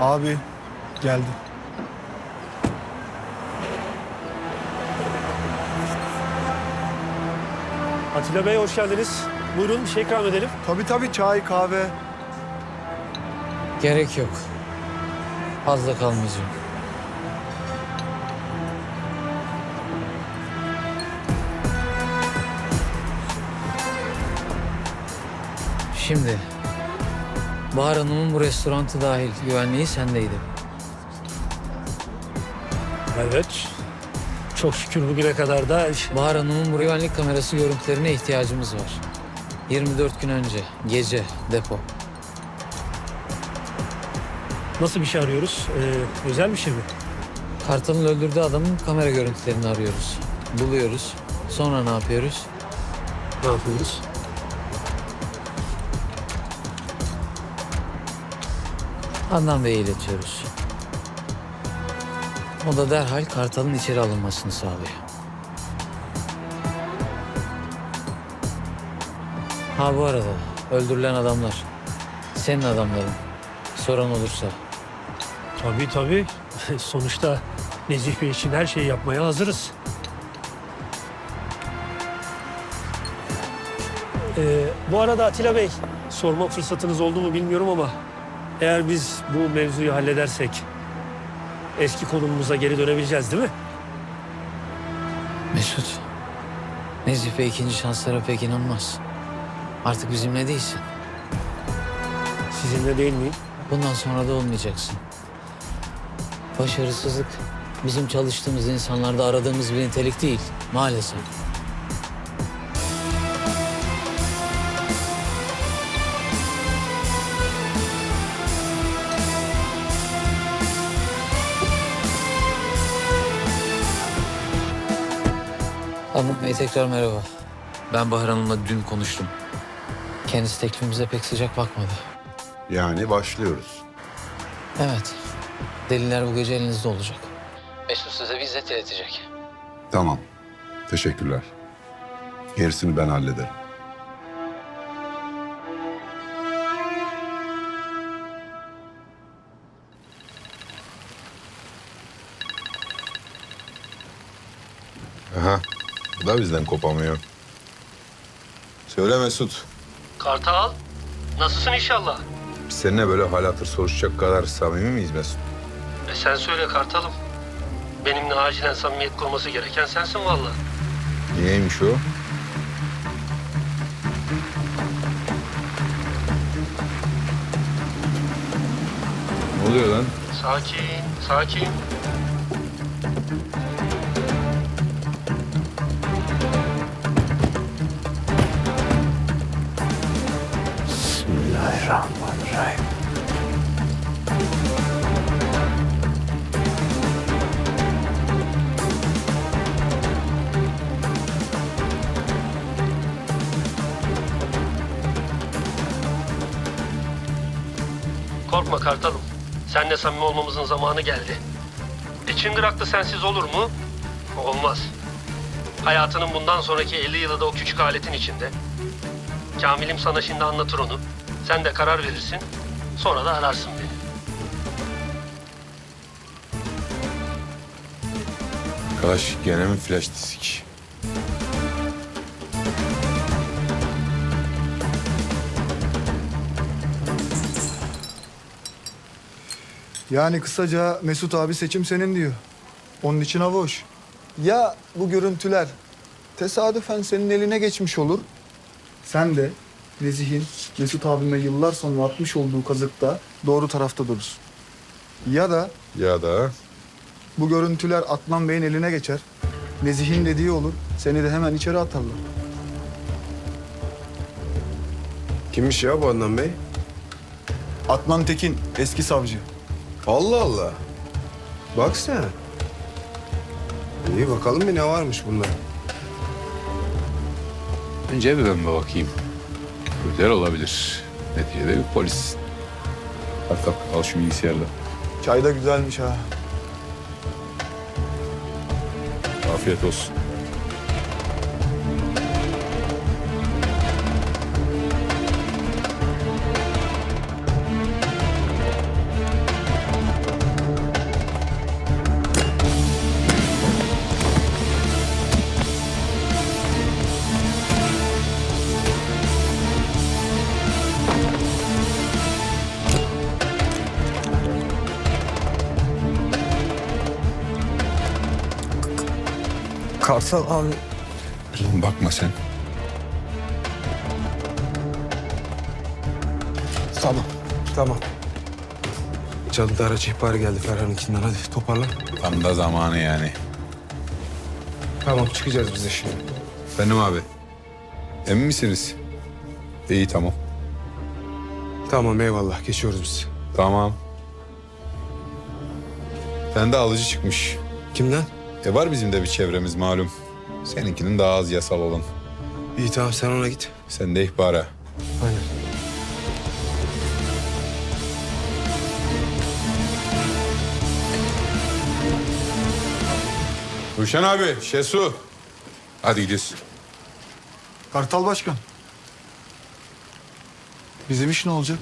Abi geldi. Atilla Bey hoş geldiniz. Buyurun bir şey ikram edelim. Tabii tabii çay, kahve. Gerek yok. Fazla kalmayacağım. Şimdi Bahar Hanım'ın bu restorantı dahil güvenliği sendeydi. Evet. Çok şükür bugüne kadar da Bahar Hanım'ın bu güvenlik kamerası görüntülerine ihtiyacımız var. 24 gün önce gece depo. nasıl bir şey arıyoruz? Ee, özel bir şey mi? Kartal'ın öldürdüğü adamın kamera görüntülerini arıyoruz. Buluyoruz. Sonra ne yapıyoruz? Ne yapıyoruz? Adnan Bey'e iletiyoruz. O da derhal Kartal'ın içeri alınmasını sağlıyor. Ha bu arada öldürülen adamlar senin adamların. Soran olursa Tabii tabii. Sonuçta Nezih Bey için her şeyi yapmaya hazırız. Ee, bu arada Atilla Bey, sorma fırsatınız oldu mu bilmiyorum ama eğer biz bu mevzuyu halledersek eski konumumuza geri dönebileceğiz değil mi? Mesut. Nezih Bey ikinci şanslara pek inanmaz. Artık bizimle değilsin. Sizinle değil miyim? Bundan sonra da olmayacaksın. Başarısızlık bizim çalıştığımız insanlarda aradığımız bir nitelik değil maalesef. Bey tekrar merhaba. Ben Bahar Hanım'la dün konuştum. Kendisi teklifimize pek sıcak bakmadı. Yani başlıyoruz. Evet. Deliller bu gece elinizde olacak. Mesut size bizzat iletecek. Tamam. Teşekkürler. Gerisini ben hallederim. Da bizden kopamıyor. Söyle Mesut. Kartal, nasılsın inşallah? Biz seninle böyle hal hatır soruşacak kadar samimi miyiz Mesut? E sen söyle Kartalım. Benimle acilen samimiyet kurması gereken sensin vallahi. Niyeymiş o? Ne oluyor lan? Sakin, sakin. Seninle samimi olmamızın zamanı geldi. E Çıngıraklı sensiz olur mu? Olmaz. Hayatının bundan sonraki 50 yılı da o küçük aletin içinde. Kamil'im sana şimdi anlatır onu. Sen de karar verirsin. Sonra da ararsın beni. Arkadaş gene mi flash disk? Yani kısaca Mesut abi seçim senin diyor. Onun için hoş. Ya bu görüntüler tesadüfen senin eline geçmiş olur. Sen de Nezih'in Mesut abime yıllar sonra atmış olduğu kazıkta doğru tarafta durursun. Ya da Ya da bu görüntüler Adnan Bey'in eline geçer. Nezih'in dediği olur. Seni de hemen içeri atarlar. Kimmiş ya bu Adnan Bey? Adnan Tekin eski savcı. Allah Allah. Bak sen. İyi bakalım bir ne varmış bunda. Önce bir ben bir bakayım. Güzel olabilir. Neticede bir polis. Kalk kalk al şu bilgisayarda. Çay da güzelmiş ha. Afiyet olsun. Kartal abi. Oğlum bakma sen. Tamam. Tamam. Cadıda araç ihbarı geldi Ferhan'ınkinden. Hadi toparlan. Tam da zamanı yani. Tamam çıkacağız biz de şimdi. Benim abi. Emin misiniz? İyi tamam. Tamam eyvallah geçiyoruz biz. Tamam. Sen de alıcı çıkmış. Kimden? E var bizim de bir çevremiz malum. Seninkinin daha az yasal olan. İyi tamam sen ona git. Sen de ihbara. Aynen. Ruşen abi, Şesu. Hadi gidiyoruz. Kartal Başkan. Bizim iş ne olacak?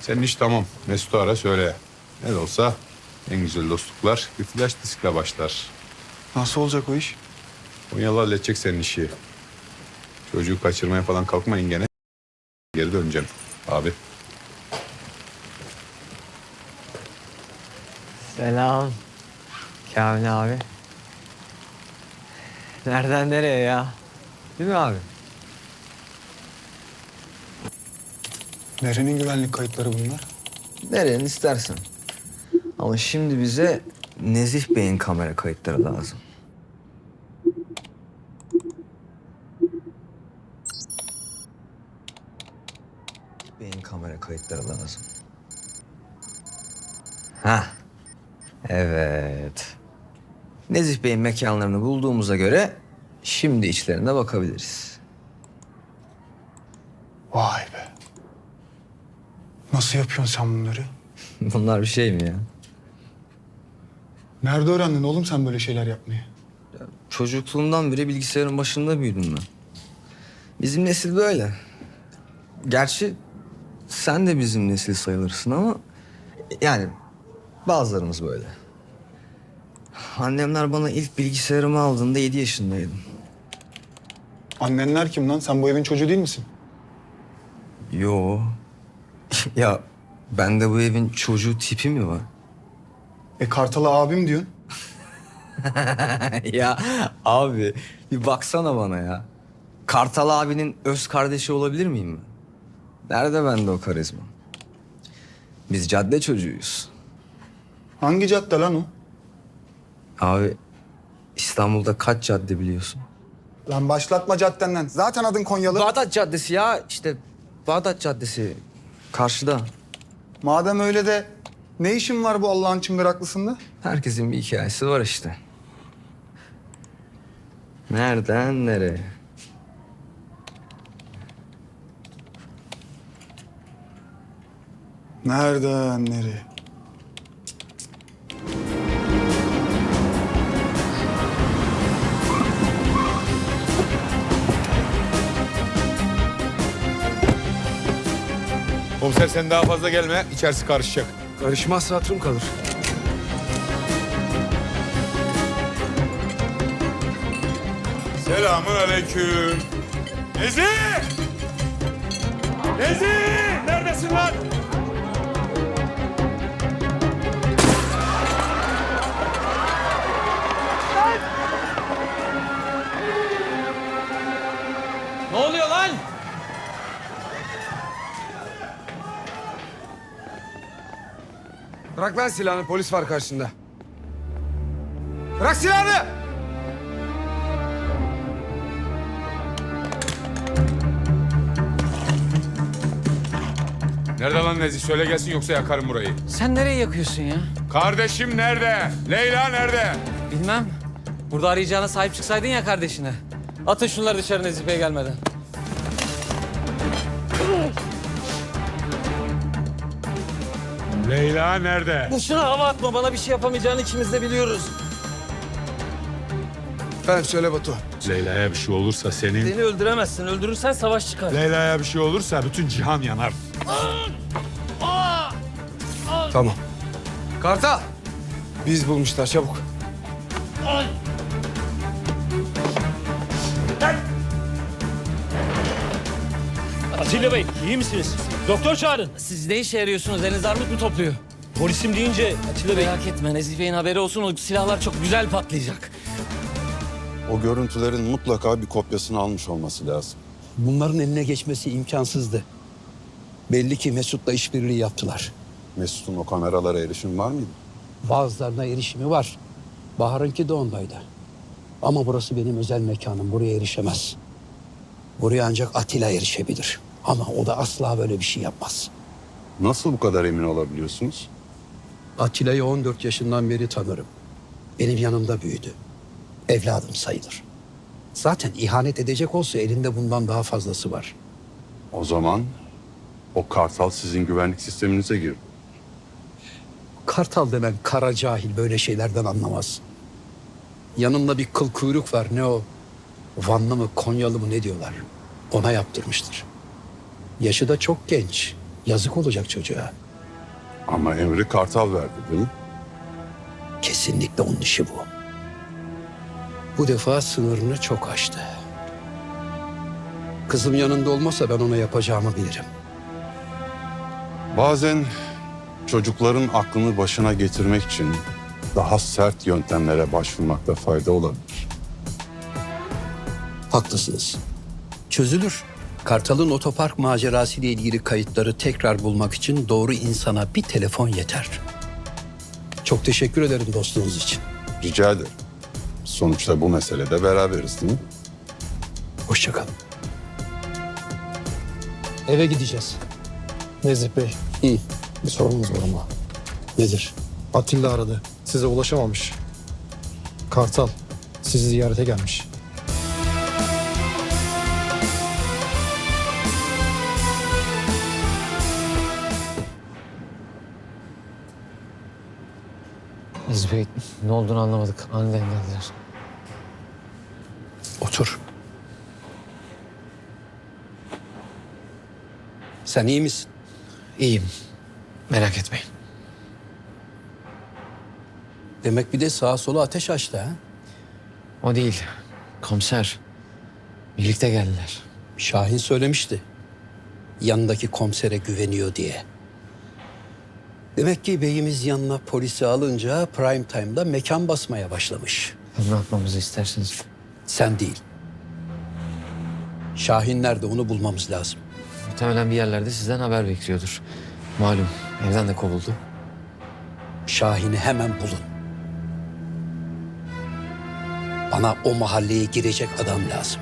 Senin iş tamam. Mesut'u ara söyle. Ne de olsa en güzel dostluklar bir flash diskle başlar. Nasıl olacak o iş? Konyalı halledecek senin işi. Çocuğu kaçırmaya falan kalkmayın gene. Geri döneceğim abi. Selam. Kamil abi. Nereden nereye ya? Değil mi abi? Nerenin güvenlik kayıtları bunlar? Nerenin istersen. Ama şimdi bize Nezih Bey'in kamera kayıtları lazım. Bey'in kamera kayıtları lazım. Ha. Evet. Nezih Bey'in mekanlarını bulduğumuza göre şimdi içlerine bakabiliriz. Vay be. Nasıl yapıyorsun sen bunları? Bunlar bir şey mi ya? Nerede öğrendin oğlum sen böyle şeyler yapmayı? Çocukluğumdan beri bilgisayarın başında büyüdüm ben. Bizim nesil böyle. Gerçi sen de bizim nesil sayılırsın ama... Yani bazılarımız böyle. Annemler bana ilk bilgisayarımı aldığında 7 yaşındaydım. Annenler kim lan? Sen bu evin çocuğu değil misin? Yo. ya bende bu evin çocuğu tipi mi var? E Kartal'a abim diyorsun. ya abi bir baksana bana ya. Kartal abinin öz kardeşi olabilir miyim ben? Nerede bende o karizma? Biz cadde çocuğuyuz. Hangi cadde lan o? Abi İstanbul'da kaç cadde biliyorsun? Lan başlatma caddenden. Zaten adın Konyalı. Bağdat Caddesi ya işte Bağdat Caddesi karşıda. Madem öyle de ne işin var bu Allah'ın çıngıraklısında? Herkesin bir hikayesi var işte. Nereden nereye? Nereden nereye? Komiser sen daha fazla gelme. İçerisi karışacak. Karışmazsa hatırım kalır. Selamun aleyküm. Nezi! Nezi! Neredesin lan? Bırak lan silahını polis var karşında. Bırak silahını! Nerede lan Nezih? Söyle gelsin yoksa yakarım burayı. Sen nereye yakıyorsun ya? Kardeşim nerede? Leyla nerede? Bilmem. Burada arayacağına sahip çıksaydın ya kardeşine. Atın şunları dışarı Nezife'ye gelmeden. Leyla nerede? Boşuna hava atma. Bana bir şey yapamayacağını ikimiz de biliyoruz. Efendim söyle Batu. Leyla'ya bir şey olursa senin... Beni öldüremezsin. Öldürürsen savaş çıkar. Leyla'ya bir şey olursa bütün cihan yanar. Tamam. Kartal! Biz bulmuşlar çabuk. Atilla Bey iyi misiniz? Doktor çağırın. Siz ne işe yarıyorsunuz? Eliniz armut mu topluyor? Polisim deyince Atilla Bey. Merak etme. Nezife'nin haberi olsun. O silahlar çok güzel patlayacak. O görüntülerin mutlaka bir kopyasını almış olması lazım. Bunların eline geçmesi imkansızdı. Belli ki Mesut'la işbirliği yaptılar. Mesut'un o kameralara erişim var mıydı? Bazılarına erişimi var. Bahar'ınki de ondaydı. Ama burası benim özel mekanım. Buraya erişemez. Buraya ancak Atilla erişebilir. Ama o da asla böyle bir şey yapmaz. Nasıl bu kadar emin olabiliyorsunuz? Atilla'yı 14 yaşından beri tanırım. Benim yanımda büyüdü. Evladım sayılır. Zaten ihanet edecek olsa elinde bundan daha fazlası var. O zaman o kartal sizin güvenlik sisteminize girdi. Kartal denen kara cahil böyle şeylerden anlamaz. Yanında bir kıl kuyruk var ne o? Vanlı mı Konyalı mı ne diyorlar. Ona yaptırmıştır. Yaşı da çok genç. Yazık olacak çocuğa. Ama emri kartal verdi değil mi? Kesinlikle onun işi bu. Bu defa sınırını çok aştı. Kızım yanında olmasa ben ona yapacağımı bilirim. Bazen çocukların aklını başına getirmek için daha sert yöntemlere başvurmakta fayda olabilir. Haklısınız. Çözülür. Kartal'ın otopark macerası ile ilgili kayıtları tekrar bulmak için doğru insana bir telefon yeter. Çok teşekkür ederim dostluğunuz için. Rica ederim. Sonuçta bu meselede beraberiz değil mi? Hoşçakalın. Eve gideceğiz. Nezih Bey. Hı. Bir sorunumuz var ama. Nedir? Atilla aradı. Size ulaşamamış. Kartal sizi ziyarete gelmiş. Aziz Bey ne olduğunu anlamadık. Aniden geldiler. Otur. Sen iyi misin? İyiyim. Merak etmeyin. Demek bir de sağa sola ateş açtı ha? O değil. Komiser. Birlikte geldiler. Şahin söylemişti. Yanındaki komisere güveniyor diye. Demek ki beyimiz yanına polisi alınca prime time'da mekan basmaya başlamış. Ne yapmamızı isterseniz. Sen değil. Şahin nerede onu bulmamız lazım. Muhtemelen bir yerlerde sizden haber bekliyordur. Malum evden de kovuldu. Şahin'i hemen bulun. Bana o mahalleye girecek adam lazım.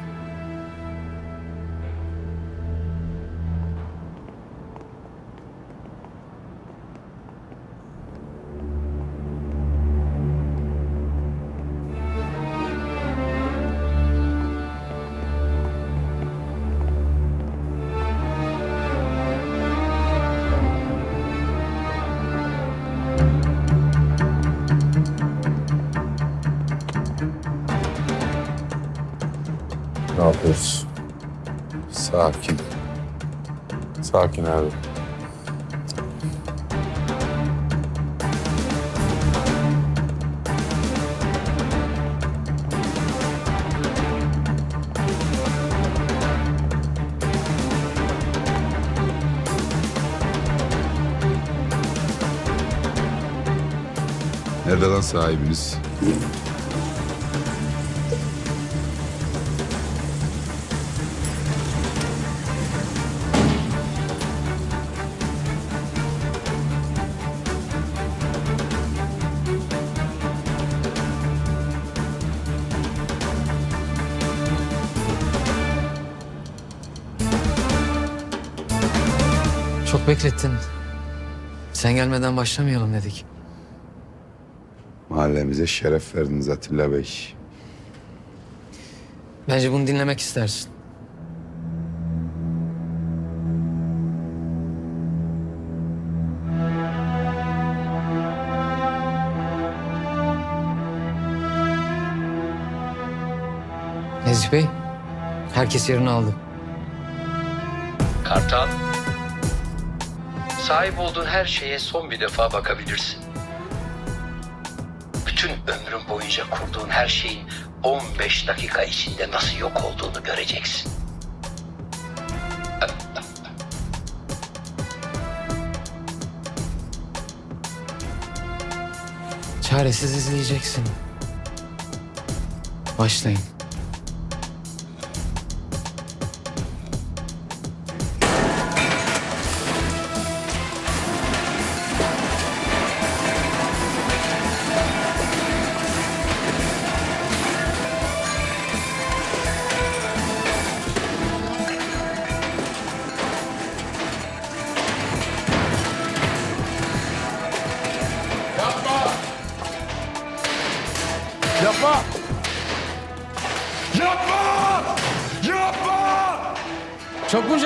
Yapıyoruz? Sakin. Sakin abi. Nerede lan sahibiniz? Beklettin. Sen gelmeden başlamayalım dedik. Mahallemize şeref verdiniz Atilla Bey. Bence bunu dinlemek istersin. Nezih Bey, herkes yerini aldı. Kartal. Sahip olduğun her şeye son bir defa bakabilirsin. Bütün ömrün boyunca kurduğun her şeyin 15 dakika içinde nasıl yok olduğunu göreceksin. Çaresiz izleyeceksin. Başlayın.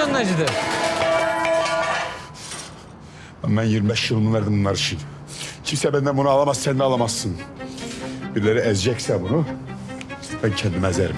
Canın acıdı? Ben 25 yılımı verdim bunlar için. Kimse benden bunu alamaz, sen de alamazsın. Birileri ezecekse bunu, ben kendim ezerim.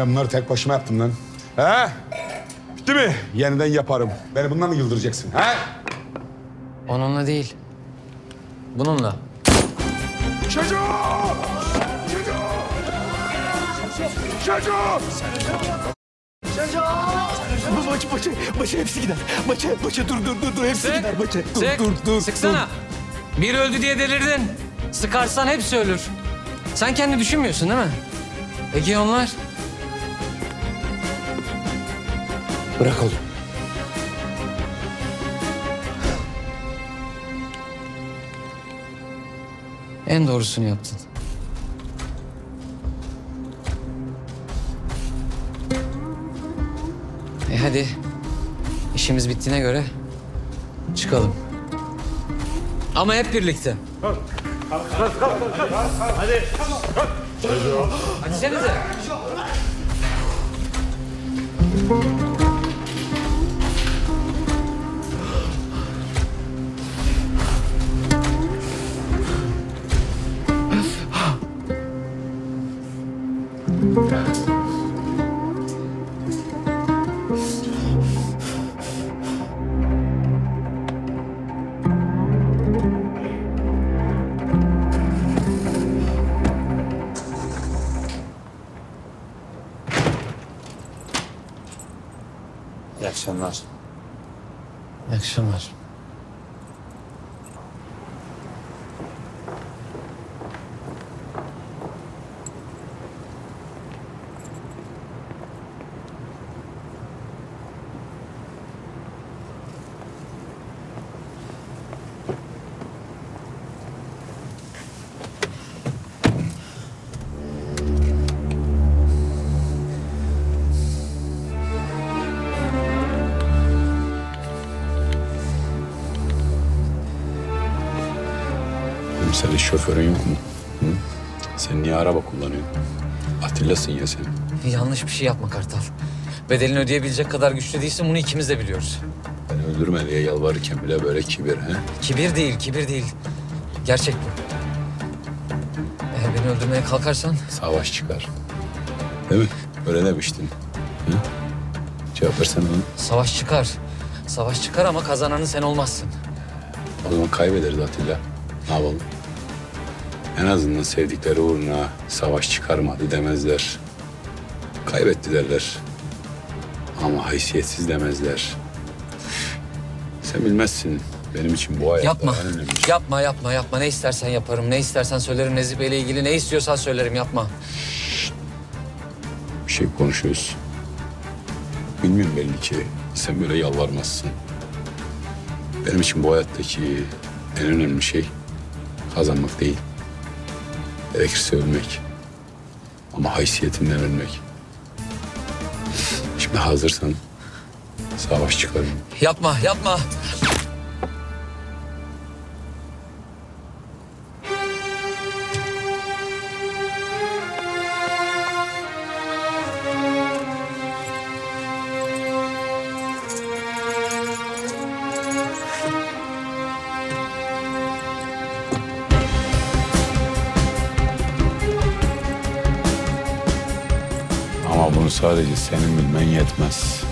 Ben bunları tek başıma yaptım lan. He? Bitti mi? Yeniden yaparım. Beni bundan mı yıldıracaksın? He? Onunla değil. Bununla. Çocuğum! Çocuğum! Çocuğum! Başı, başı, başı hepsi gider. Başı, başı dur, dur, dur, dur. Hepsi Sık, gider. Başı, dur, sık, dur, dur. sıksana. Bir öldü diye delirdin. Sıkarsan hepsi ölür. Sen kendi düşünmüyorsun değil mi? Peki onlar? Bırak oğlum. En doğrusunu yaptın. E hadi. İşimiz bittiğine göre çıkalım. Ama hep birlikte. Hadi. Hadi senize. İyi akşamlar. İyi akşamlar. Oğlum senin şoförün yok mu? Hı? Sen niye araba kullanıyorsun? Atilla'sın ya sen. Yanlış bir şey yapma Kartal. Bedelini ödeyebilecek kadar güçlü değilsin bunu ikimiz de biliyoruz. Beni öldürme diye yalvarırken bile böyle kibir he? Kibir değil, kibir değil. Gerçek bu. Eğer beni öldürmeye kalkarsan Savaş çıkar. Değil mi? Öyle demiştin. Hı? Cevap versene lan. savaş çıkar. Savaş çıkar ama kazananın sen olmazsın. O zaman kaybederiz Atilla. Ne yapalım? En azından sevdikleri uğruna savaş çıkarmadı demezler. Kaybetti derler. Ama haysiyetsiz demezler. Sen bilmezsin. Benim için bu hayatta Yapma. en önemli şey. Yapma, yapma, yapma. Ne istersen yaparım. Ne istersen söylerim. Nezih Bey'le ilgili ne istiyorsan söylerim. Yapma. bir şey konuşuyoruz. Bilmiyorum belli ki. Sen böyle yalvarmazsın. Benim için bu hayattaki en önemli şey kazanmak değil. Gerekirse ölmek. Ama haysiyetinden ölmek. Şimdi hazırsan savaş çıkarım. Yapma, yapma. Sadece senin bilmen yetmez.